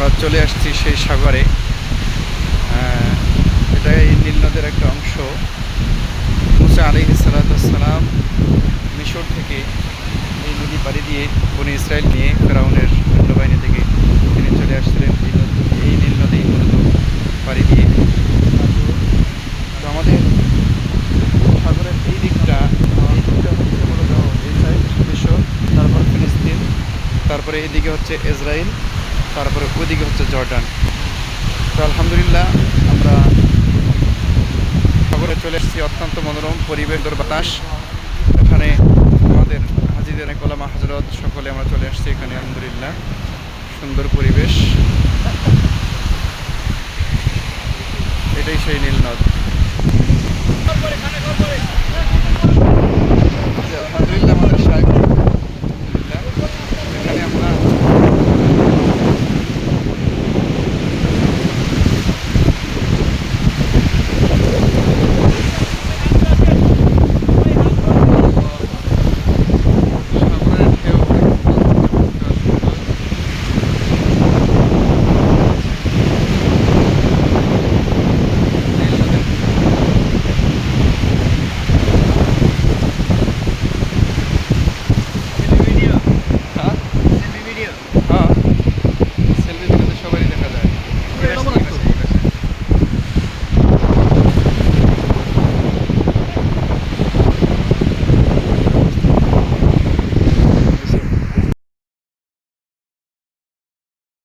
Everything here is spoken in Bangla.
আমরা চলে আসছি সেই সাগরে। এটা এই নীল নদের একটা অংশ। মুসা আলী সালাতাম মিশর থেকে এই নদী পাড়ি দিয়ে বনি ইসরায়েল নিয়ে ফেরাউনের সৈন্যবাহিনী থেকে তিনি চলে আসছিলেন এই নীল নদী মূলত পাড়ি দিয়ে। তো আমাদের সাগরের এই দিকটা তারপর তারপরে এদিকে হচ্ছে ইসরায়েল তারপরে ওদিকে হচ্ছে জর্ডান। তো আলহামদুলিল্লাহ, আমরা সাগরে চলে এসেছি অত্যন্ত মনোরম পরিবেশ বাতাস। এখানে আমাদের হাজিদের কোলামা হজরত সকলে আমরা চলে আসছি এখানে, আলহামদুলিল্লাহ। সুন্দর পরিবেশ। এটাই সেই নীল নদ।